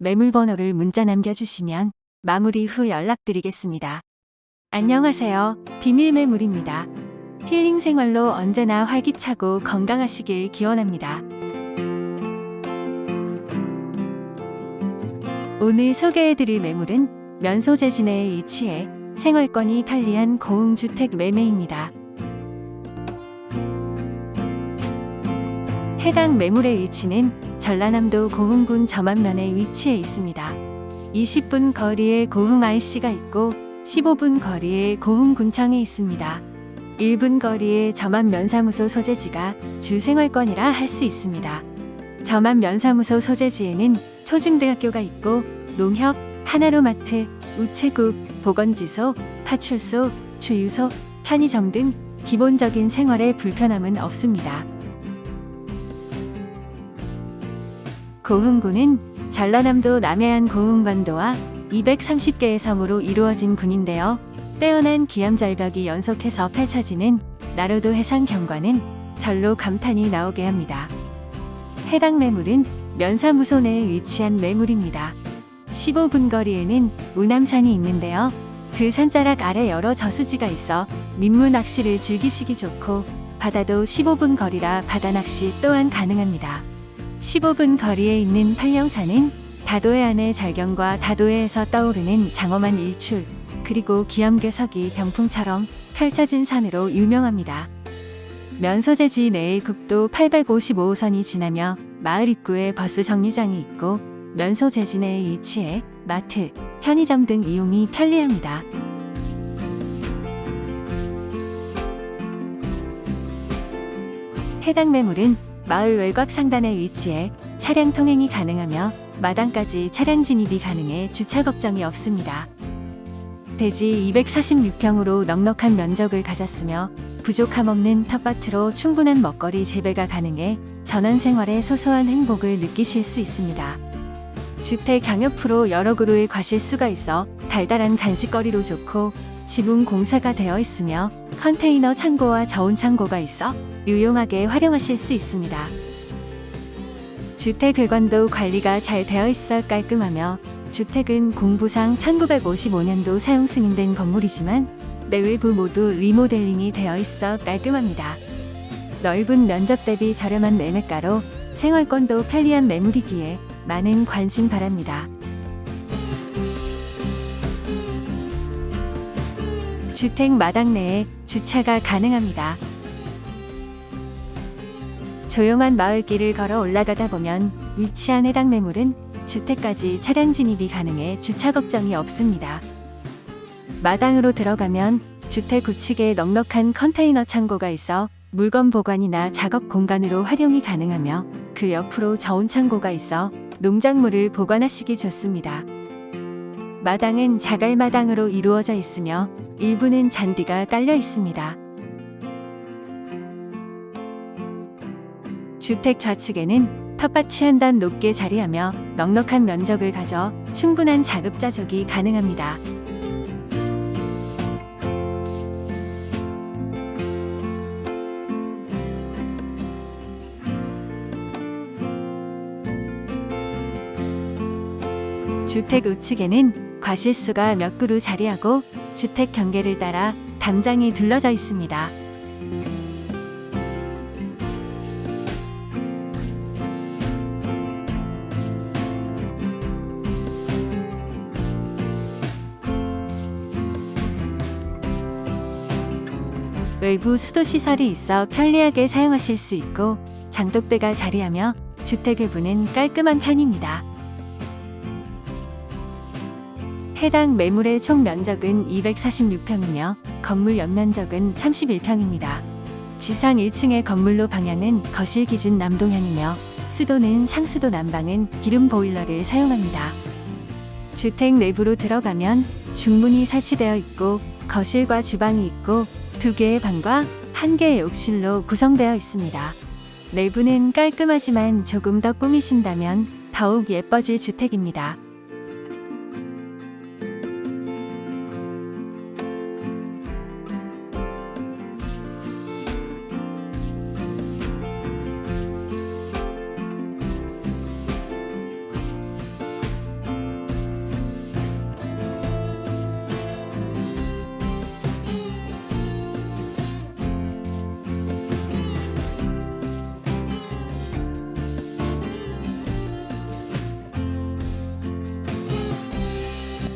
매물 번호를 문자 남겨주시면 마무리 후 연락드리겠습니다. 안녕하세요. 비밀 매물입니다. 힐링 생활로 언제나 활기차고 건강하시길 기원합니다. 오늘 소개해드릴 매물은 면소재지 내에 위치해 생활권이 편리한 고흥주택 매매입니다. 해당 매물의 위치는 전라남도 고흥군 점안면에 위치해 있습니다. 20분 거리에 고흥 IC가 있고 15분 거리에 고흥 군청에 있습니다. 1분 거리에 점안 면사무소 소재지가 주 생활권이라 할 수 있습니다. 점안 면사무소 소재지에는 초중대학교가 있고 농협, 하나로마트, 우체국, 보건지소, 파출소, 주유소, 편의점 등 기본적인 생활에 불편함은 없습니다. 고흥군은 전라남도 남해안 고흥반도와 230개의 섬으로 이루어진 군인데요. 빼어난 기암절벽이 연속해서 펼쳐지는 나로도 해상 경관은 절로 감탄이 나오게 합니다. 해당 매물은 면사무소 내에 위치한 매물입니다. 15분 거리에는 우남산이 있는데요. 그 산자락 아래 여러 저수지가 있어 민물 낚시를 즐기시기 좋고 바다도 15분 거리라 바다 낚시 또한 가능합니다. 15분 거리에 있는 팔령산은 다도해 안의 절경과 다도해에서 떠오르는 장엄한 일출, 그리고 기암괴석이 병풍처럼 펼쳐진 산으로 유명합니다. 면소재지 내에 국도 855호선이 지나며 마을 입구에 버스 정류장이 있고 면소재지 내에 위치해 마트, 편의점 등 이용이 편리합니다. 해당 매물은 마을 외곽 상단에 위치해 차량 통행이 가능하며 마당까지 차량 진입이 가능해 주차 걱정이 없습니다. 대지 246평으로 넉넉한 면적을 가졌으며 부족함 없는 텃밭으로 충분한 먹거리 재배가 가능해 전원 생활의 소소한 행복을 느끼실 수 있습니다. 주택 강옆으로 여러 그루의 과실수가 있어 달달한 간식거리로 좋고 지붕 공사가 되어 있으며 컨테이너 창고와 저온 창고가 있어 유용하게 활용하실 수 있습니다. 주택 외관도 관리가 잘 되어 있어 깔끔하며 주택은 공부상 1955년도 사용 승인된 건물이지만 내외부 모두 리모델링이 되어 있어 깔끔합니다. 넓은 면적 대비 저렴한 매매가로 생활권도 편리한 매물이기에 많은 관심 바랍니다. 주택 마당 내에 주차가 가능합니다. 조용한 마을길을 걸어 올라가다 보면 위치한 해당 매물은 주택까지 차량 진입이 가능해 주차 걱정이 없습니다. 마당으로 들어가면 주택 우측에 넉넉한 컨테이너 창고가 있어 물건 보관이나 작업 공간으로 활용이 가능하며 그 옆으로 저온 창고가 있어 농작물을 보관하시기 좋습니다. 마당은 자갈마당으로 이루어져 있으며 일부는 잔디가 깔려 있습니다. 주택 좌측에는 텃밭이 한 단 높게 자리하며 넉넉한 면적을 가져 충분한 자급자족이 가능합니다. 주택 우측에는 과실수가 몇 그루 자리하고 주택 경계를 따라 담장이 둘러져 있습니다. 외부 수도 시설이 있어 편리하게 사용하실 수 있고 장독대가 자리하며 주택 외부는 깔끔한 편입니다. 해당 매물의 총 면적은 246평이며 건물 연면적은 31평입니다. 지상 1층의 건물로 방향은 거실 기준 남동향이며 수도는 상수도 난방은 기름 보일러를 사용합니다. 주택 내부로 들어가면 중문이 설치되어 있고 거실과 주방이 있고 두 개의 방과 한 개의 욕실로 구성되어 있습니다. 내부는 깔끔하지만 조금 더 꾸미신다면 더욱 예뻐질 주택입니다.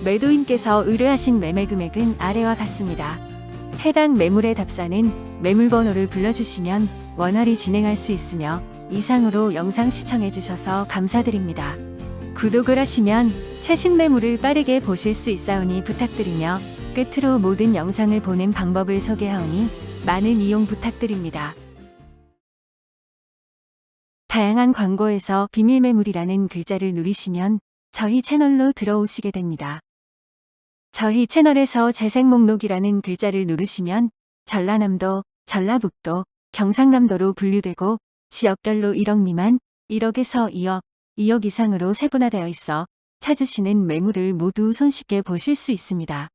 매도인께서 의뢰하신 매매 금액은 아래와 같습니다. 해당 매물의 답사는 매물 번호를 불러주시면 원활히 진행할 수 있으며 이상으로 영상 시청해 주셔서 감사드립니다. 구독을 하시면 최신 매물을 빠르게 보실 수 있사오니 부탁드리며 끝으로 모든 영상을 보는 방법을 소개하오니 많은 이용 부탁드립니다. 다양한 광고에서 비밀 매물이라는 글자를 누르시면 저희 채널로 들어오시게 됩니다. 저희 채널에서 재생 목록이라는 글자를 누르시면 전라남도, 전라북도, 경상남도로 분류되고 지역별로 1억 미만, 1억에서 2억, 2억 이상으로 세분화되어 있어 찾으시는 매물을 모두 손쉽게 보실 수 있습니다.